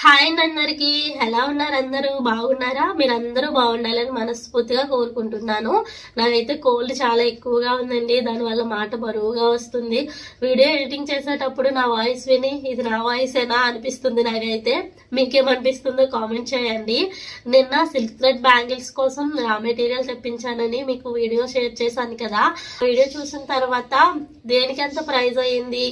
Hi అండి అందరికి. ఎలా ఉన్నారు అందరూ? బాగున్నారా? మీరు అందరూ బాగుండాలని మనస్ఫూర్తిగా కోరుకుంటున్నాను. నాకైతే కోల్డ్ చాలా ఎక్కువగా ఉందండి. దానివల్ల మాట బరువుగా వస్తుంది. వీడియో ఎడిటింగ్ చేసేటప్పుడు నా వాయిస్ విని ఇది నా వాయిసేనా అనిపిస్తుంది నాకైతే. మీకేమనిపిస్తుందో కామెంట్ చేయండి. నిన్న సిల్క్ థ్రెడ్ బ్యాంగిల్స్ కోసం రా మెటీరియల్ తెప్పించానని మీకు వీడియో షేర్ చేశాను కదా. వీడియో చూసిన తర్వాత దేనికి ఎంత ప్రైస్ అయ్యింది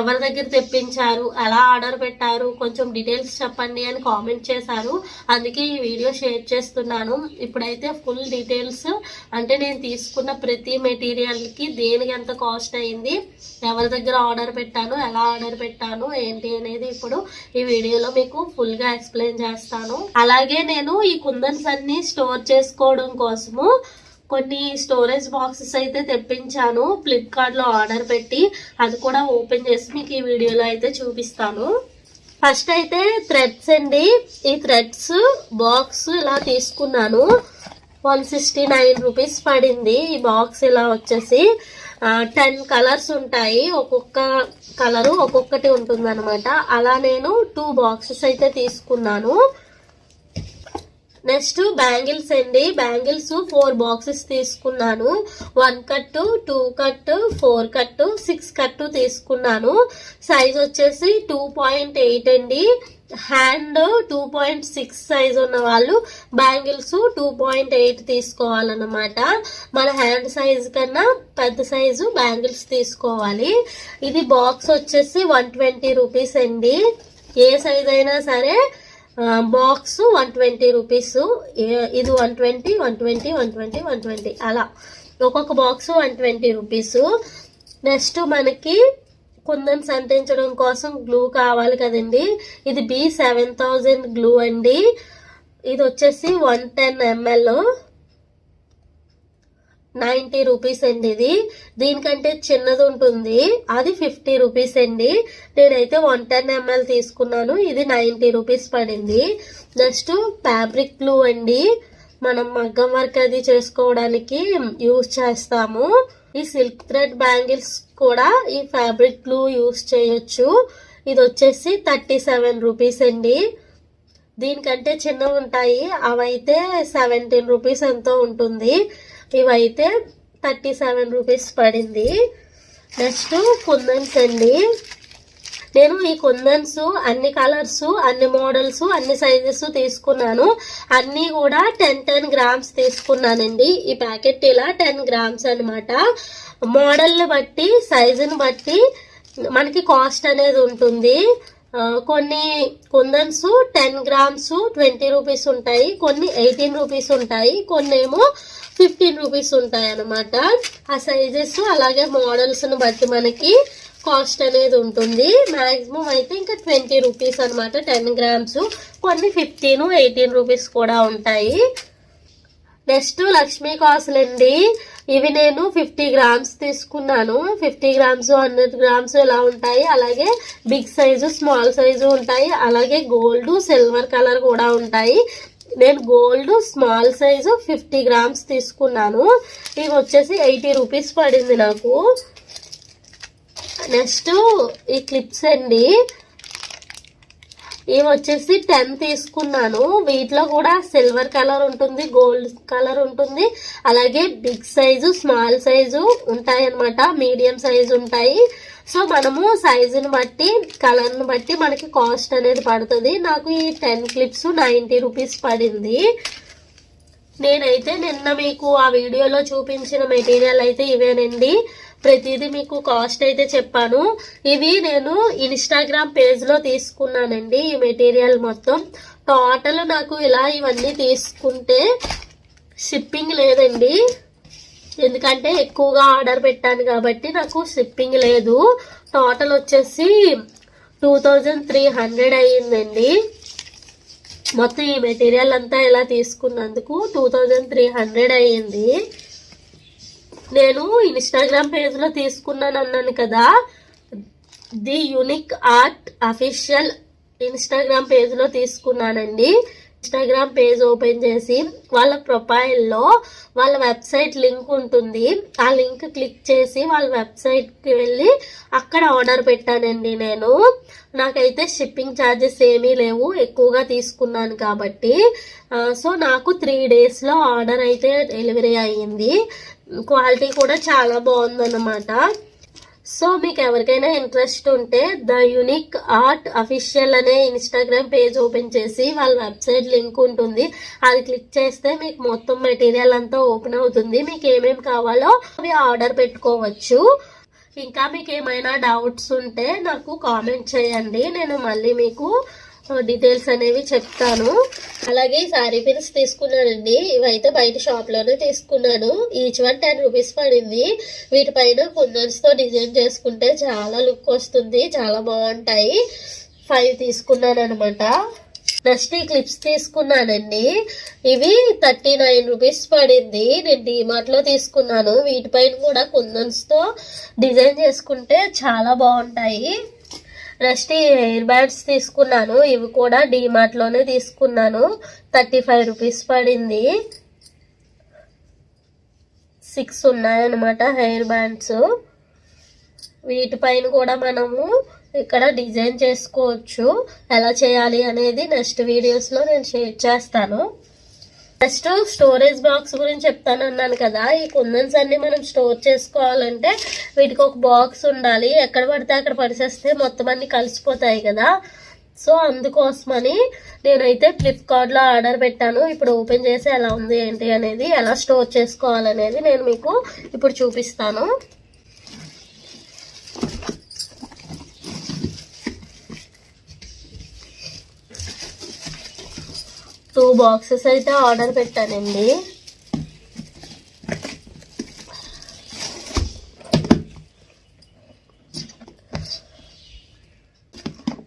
ఎవరి దగ్గర తెప్పించారు? ఎలా ఆర్డర్ పెట్టారు? కొంచెం డీటెయిల్స్ చెప్పండి అని కామెంట్ చేశారు. అందుకే ఈ వీడియో షేర్ చేస్తున్నాను. ఇప్పుడైతే ఫుల్ డీటెయిల్స్ అంటే నేను తీసుకున్న ప్రతి మెటీరియల్కి దేనికి ఎంత కాస్ట్ అయింది ఎవరి దగ్గర ఆర్డర్ పెట్టాను ఎలా ఆర్డర్ పెట్టాను ఏంటి అనేది ఇప్పుడు ఈ వీడియోలో మీకు ఫుల్గా ఎక్స్ప్లెయిన్ చేస్తాను. అలాగే నేను ఈ కుందన్స్ అన్ని స్టోర్ చేసుకోవడం కోసము కొన్ని స్టోరేజ్ బాక్సెస్ అయితే తెప్పించాను. ఫ్లిప్కార్ట్లో ఆర్డర్ పెట్టి అది కూడా ఓపెన్ చేసి మీకు ఈ వీడియోలో అయితే చూపిస్తాను. ఫస్ట్ అయితే థ్రెడ్స్ అండి. ఈ థ్రెడ్స్ బాక్స్ ఇలా తీసుకున్నాను. వన్ సిక్స్టీ నైన్ రూపీస్ పడింది. ఈ బాక్స్ ఇలా వచ్చేసి టెన్ కలర్స్ ఉంటాయి. ఒక్కొక్క కలరు ఒక్కొక్కటి ఉంటుంది అలా నేను టూ బాక్సెస్ అయితే తీసుకున్నాను. నెక్స్ట్ బ్యాంగిల్స్ అండి. బ్యాంగిల్స్ ఫోర్ బాక్సెస్ తీసుకున్నాను. వన్ కట్టు టూ కట్టు ఫోర్ కట్టు సిక్స్ కట్టు తీసుకున్నాను. సైజ్ వచ్చేసి టూ పాయింట్ ఎయిట్ అండి. Hand two point six size ఉన్న వాళ్ళు బ్యాంగిల్స్ టూ పాయింట్ ఎయిట్ తీసుకోవాలన్నమాట. మన హ్యాండ్ సైజ్ కన్నా పెద్ద సైజు బ్యాంగిల్స్ తీసుకోవాలి. ఇది బాక్స్ వచ్చేసి వన్ ట్వంటీ రూపీస్ అండి. ఏ సైజ్ అయినా సరే బాక్స్ వన్ ట్వంటీ రూపీస్ ఇది one twenty one twenty one twenty one twenty అలా. ఒక్కొక్క box one twenty rupees. Next మనకి కుందన్స్ సంతించడం కోసం గ్లూ కావాలి కదండి. ఇది బి సెవెన్ థౌజండ్ గ్లూ అండి. ఇది వచ్చేసి one ten ML. Ninety rupees అండి ఇది. దీనికంటే చిన్నది ఉంటుంది. అది ఫిఫ్టీ రూపీస్ అండి. నేనైతే వన్ టెన్ ఎంఎల్ తీసుకున్నాను. ఇది నైంటీ రూపీస్ పడింది. నెక్స్ట్ ఫ్యాబ్రిక్ గ్లూ అండి. మనం మగ్గం వర్క్ అది చేసుకోవడానికి యూజ్ చేస్తాము. ఈ సిల్క్ థ్రెడ్ బ్యాంగిల్స్ కూడా ఈ ఫ్యాబ్రిక్ గ్లూ యూజ్ చేయొచ్చు. ఇది వచ్చేసి థర్టీ సెవెన్ రూపీస్ అండి. దీనికంటే చిన్నవి ఉంటాయి. అవైతే సెవెంటీన్ రూపీస్ ఎంతో ఉంటుంది. ఇవైతే థర్టీ సెవెన్ రూపీస్ పడింది. నెక్స్ట్ కుందన్స్ అండి. నేను ఈ కుందన్స్ అన్ని కలర్స్ అన్ని మోడల్స్ అన్ని సైజెస్ తీసుకున్నాను. అన్నీ కూడా టెన్ టెన్ గ్రామ్స్ తీసుకున్నానండి. ఈ ప్యాకెట్ ఇలా టెన్ గ్రామ్స్ అనమాట మోడల్ని బట్టి సైజుని బట్టి మనకి కాస్ట్ అనేది ఉంటుంది. కొన్ని kundans ten grams twenty rupees ఉంటాయి కొన్ని ఎయిటీన్ రూపీస్ ఉంటాయి కొన్ని ఏమో ఫిఫ్టీన్ రూపీస్ ఉంటాయి అన్నమాట. ఆ సైజెస్ అలాగే మోడల్స్ని బట్టి మనకి కాస్ట్ అనేది ఉంటుంది. మాక్సిమం అయితే ఇంకా ట్వంటీ రూపీస్ అనమాట టెన్ గ్రామ్స్ కొన్ని ఫిఫ్టీన్ ఎయిటీన్ రూపీస్ కూడా ఉంటాయి. నెక్స్ట్ లక్ష్మీ కాసులండి. ఇవి నేను ఫిఫ్టీ గ్రామ్స్ తీసుకున్నాను. ఫిఫ్టీ గ్రామ్స్ హండ్రెడ్ గ్రామ్స్ ఎలా ఉంటాయి? అలాగే బిగ్ సైజు స్మాల్ సైజు ఉంటాయి. అలాగే గోల్డ్ సిల్వర్ కలర్ కూడా ఉంటాయి. నేను gold small size fifty grams తీసుకున్నాను. ఇవి వచ్చేసి ఎయిటీ రూపీస్ పడింది నాకు. నెక్స్ట్ ఈ క్లిప్స్ అండి. ఇవి వచ్చేసి టెన్ తీసుకున్నాను. వీటిలో కూడా సిల్వర్ కలర్ ఉంటుంది గోల్డ్ కలర్ ఉంటుంది. అలాగే బిగ్ సైజు స్మాల్ సైజు ఉంటాయి అనమాట మీడియం సైజు ఉంటాయి. సో మనము సైజుని బట్టి కలర్ని బట్టి మనకి కాస్ట్ అనేది పడుతుంది. నాకు ఈ టెన్ క్లిప్స్ నైంటీ రూపీస్ పడింది. నేనైతే నిన్న మీకు ఆ వీడియోలో చూపించిన మెటీరియల్ అయితే ఇవేనండి. ప్రతిదీ మీకు కాస్ట్ అయితే చెప్పాను. ఇవి నేను ఇన్స్టాగ్రామ్ పేజ్లో తీసుకున్నానండి ఈ మెటీరియల్ మొత్తం. టోటల్ నాకు ఇలా ఇవన్నీ తీసుకుంటే షిప్పింగ్ లేదండి. ఎందుకంటే ఎక్కువగా ఆర్డర్ పెట్టాను కాబట్టి నాకు షిప్పింగ్ లేదు. టోటల్ వచ్చేసి టూ థౌజండ్ త్రీ హండ్రెడ్ అయ్యిందండి. మొత్తం ఈ మెటీరియల్ అంతా ఇలా తీసుకున్నందుకు టూ థౌజండ్ త్రీ హండ్రెడ్ అయ్యింది. నేను ఇన్స్టాగ్రామ్ పేజ్లో తీసుకున్నాను అన్నాను కదా. The unique art official Instagram పేజ్లో తీసుకున్నానండి. ఇన్స్టాగ్రామ్ పేజ్ ఓపెన్ చేసి వాళ్ళ ప్రొఫైల్లో వాళ్ళ వెబ్సైట్ లింక్ ఉంటుంది. ఆ లింక్ క్లిక్ చేసి వాళ్ళ వెబ్సైట్కి వెళ్ళి అక్కడ ఆర్డర్ పెట్టానండి నేను. నాకైతే షిప్పింగ్ ఛార్జెస్ ఏమీ లేవు ఎక్కువగా తీసుకున్నాను కాబట్టి. సో నాకు త్రీ డేస్లో ఆర్డర్ అయితే డెలివరీ అయ్యింది. క్వాలిటీ కూడా చాలా బాగుందన్నమాట. సో మీకు ఎవరికైనా ఇంట్రెస్ట్ ఉంటే ద యునిక్ ఆర్ట్ అఫీషియల్ అనే ఇన్స్టాగ్రామ్ పేజ్ ఓపెన్ చేసి వాళ్ళ వెబ్సైట్ లింక్ ఉంటుంది. అది క్లిక్ చేస్తే మీకు మొత్తం మెటీరియల్ అంతా ఓపెన్ అవుతుంది. మీకు ఏమేమి కావాలో అవి ఆర్డర్ పెట్టుకోవచ్చు. ఇంకా మీకు ఏమైనా డౌట్స్ ఉంటే నాకు కామెంట్ చేయండి. నేను మళ్ళీ మీకు డీటెయిల్స్ అనేవి చెప్తాను. అలాగే సారీ శారీ పిన్స్ తీసుకున్నానండి. ఇవైతే బయట షాప్లోనే తీసుకున్నాను. ఈచ్ వన్ టెన్ రూపీస్ పడింది. వీటిపైన కుందన్స్తో డిజైన్ చేసుకుంటే చాలా లుక్ వస్తుంది. చాలా బాగుంటాయి. ఫైవ్ తీసుకున్నాను అనమాట నెక్స్ట్ ఈ క్లిప్స్ తీసుకున్నానండి. ఇవి థర్టీ నైన్ రూపీస్ పడింది. నేను డీమార్ట్లో తీసుకున్నాను. వీటిపైన కూడా కుందన్స్తో డిజైన్ చేసుకుంటే చాలా బాగుంటాయి. రెస్ట్ ఈ హెయిర్ బ్యాండ్స్ తీసుకున్నాను. ఇవి కూడా డీమార్ట్లోనే తీసుకున్నాను. థర్టీ ఫైవ్ రూపీస్ పడింది. సిక్స్ ఉన్నాయన్నమాట హెయిర్ బ్యాండ్స్ వీటిపైన కూడా మనము ఇక్కడ డిజైన్ చేసుకోవచ్చు. ఎలా చేయాలి అనేది నెక్స్ట్ వీడియోస్లో నేను షేర్ చేస్తాను. నెక్స్ట్ స్టోరేజ్ బాక్స్ గురించి చెప్తాను అన్నాను కదా. ఈ కుందన్స్ అన్ని మనం స్టోర్ చేసుకోవాలంటే వీటికి ఒక బాక్స్ ఉండాలి. ఎక్కడ పడితే అక్కడ పరిచేస్తే మొత్తం అన్ని కలిసిపోతాయి కదా. సో అందుకోసమని నేనైతే ఫ్లిప్కార్ట్లో ఆర్డర్ పెట్టాను. ఇప్పుడు ఓపెన్ చేసి ఎలా ఉంది ఏంటి అనేది ఎలా స్టోర్ చేసుకోవాలనేది నేను మీకు ఇప్పుడు చూపిస్తాను. బాక్సెస్ అయితే ఆర్డర్ పెట్టానండి.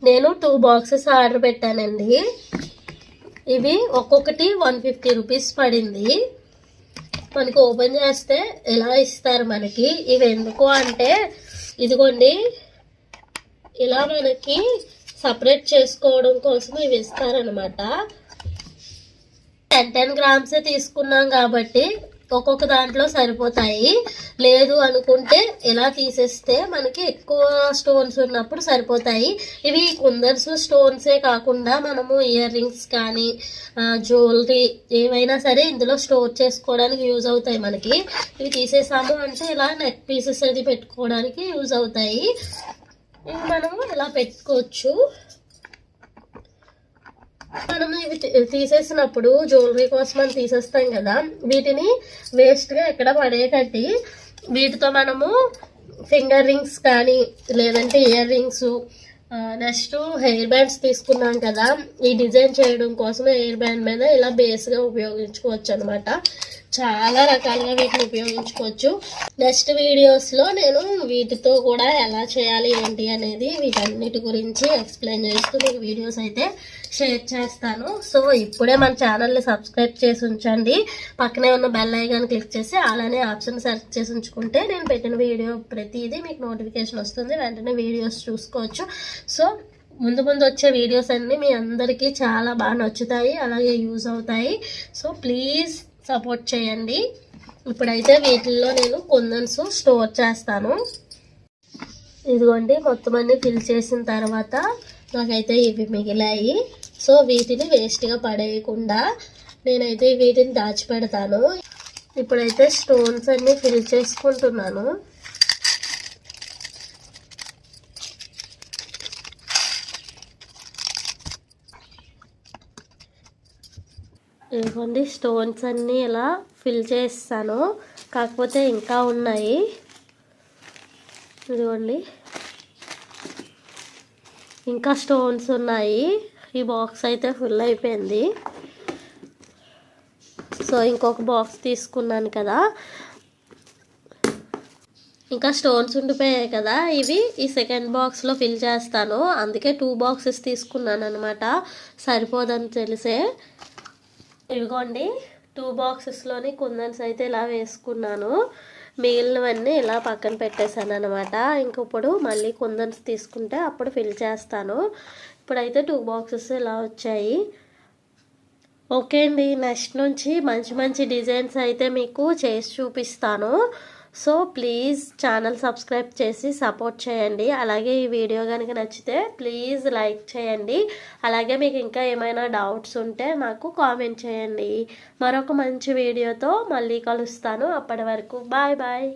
నేను టూ బాక్సెస్ ఆర్డర్ పెట్టానండి. ఇవి ఒక్కొక్కటి వన్ ఫిఫ్టీ రూపీస్ పడింది. మనకి ఓపెన్ చేస్తే ఇలా ఇస్తారు మనకి? ఇవి ఎందుకు అంటే ఇదిగోండి ఇలా మనకి సపరేట్ చేసుకోవడం కోసం ఇవి ఇస్తారనమాట టెన్ టెన్ గ్రామ్సే తీసుకున్నాం కాబట్టి ఒక్కొక్క దాంట్లో సరిపోతాయి. లేదు అనుకుంటే ఇలా తీసేస్తే మనకి ఎక్కువ స్టోన్స్ ఉన్నప్పుడు సరిపోతాయి. ఇవి కుందర్స్ స్టోన్సే కాకుండా మనము ఇయర్ రింగ్స్ కానీ జ్యువెలరీ ఏవైనా సరే ఇందులో స్టోర్ చేసుకోవడానికి యూజ్ అవుతాయి మనకి. ఇవి తీసేసాము అంటే ఇలా నెక్ పీసెస్ అది పెట్టుకోవడానికి యూజ్ అవుతాయి. ఇవి మనము ఇలా పెట్టుకోవచ్చు. మనం ఇవి తీసేసినప్పుడు జ్యువెలరీ కోసం మనం తీసేస్తాం కదా వీటిని వేస్ట్గా ఎక్కడ పడేయకట్టి వీటితో మనము ఫింగర్ రింగ్స్ కానీ లేదంటే ear rings next hair bands తీసుకున్నాం కదా ఈ డిజైన్ చేయడం కోసం హెయిర్ బ్యాండ్ మీద ఇలా బేస్గా ఉపయోగించుకోవచ్చు అనమాట చాలా రకాలుగా వీటిని ఉపయోగించుకోవచ్చు. నెక్స్ట్ వీడియోస్లో నేను వీటితో కూడా ఎలా చేయాలి ఏంటి అనేది వీటన్నిటి గురించి ఎక్స్ప్లెయిన్ చేస్తూ మీకు వీడియోస్ అయితే షేర్ చేస్తాను. సో ఇప్పుడే మన ఛానల్ని సబ్స్క్రైబ్ చేసి ఉంచండి. పక్కనే ఉన్న బెల్ ఐకాన్ క్లిక్ చేసి అలానే ఆప్షన్ సెలెక్ట్ చేసి ఉంచుకుంటే నేను పెట్టిన వీడియో ప్రతిదీ మీకు నోటిఫికేషన్ వస్తుంది. వెంటనే వీడియోస్ చూసుకోవచ్చు. సో ముందు ముందు వచ్చే వీడియోస్ అన్నీ మీ అందరికీ చాలా బాగా నచ్చుతాయి. అలాగే యూజ్ అవుతాయి. సో ప్లీజ్ సపోర్ట్ చేయండి. ఇప్పుడైతే వీటిల్లో నేను కుందన్స్ స్టోర్ చేస్తాను. ఇదిగోండి మొత్తం అన్ని ఫిల్ చేసిన తర్వాత నాకైతే ఇవి మిగిలాయి. సో వీటిని వేస్ట్గా పడేయకుండా నేనైతే వీటిని దాచిపెడతాను. ఇప్పుడైతే స్టోన్స్ అన్నీ ఫిల్ చేసుకుంటున్నాను. ఇదిగోండి స్టోన్స్ అన్నీ ఇలా ఫిల్ చేస్తాను. కాకపోతే ఇంకా ఉన్నాయి. ఇదిగోండి. ఇంకా స్టోన్స్ ఉన్నాయి. ఈ బాక్స్ అయితే ఫుల్ అయిపోయింది. సో ఇంకొక బాక్స్ తీసుకున్నాను కదా. ఇంకా స్టోన్స్ ఉండిపోయాయి కదా. ఇవి ఈ సెకండ్ బాక్స్లో ఫిల్ చేస్తాను. అందుకే టూ బాక్సెస్ తీసుకున్నాను అనమాట సరిపోదని తెలిసే. ఇదిగోండి టూ బాక్సెస్లోని కుందన్స్ అయితే ఇలా వేసుకున్నాను. మిగిలినవన్నీ ఇలా పక్కన పెట్టేశాను అనమాట ఇంక ఇప్పుడు మళ్ళీ కుందన్స్ తీసుకుంటే అప్పుడు ఫిల్ చేస్తాను. ఇప్పుడైతే టూ బాక్సెస్ ఇలా వచ్చాయి. ఓకే అండి నెక్స్ట్ నుంచి మంచి మంచి డిజైన్స్ అయితే మీకు చేసి చూపిస్తాను. సో ప్లీజ్ ఛానల్ సబ్స్క్రైబ్ చేసి సపోర్ట్ చేయండి. అలాగే ఈ వీడియో కనుక నచ్చితే ప్లీజ్ లైక్ చేయండి. అలాగే మీకు ఇంకా ఏమైనా డౌట్స్ ఉంటే నాకు కామెంట్ చేయండి. మరొక మంచి వీడియోతో మళ్ళీ కలుస్తాను. అప్పటి వరకు బాయ్ బాయ్.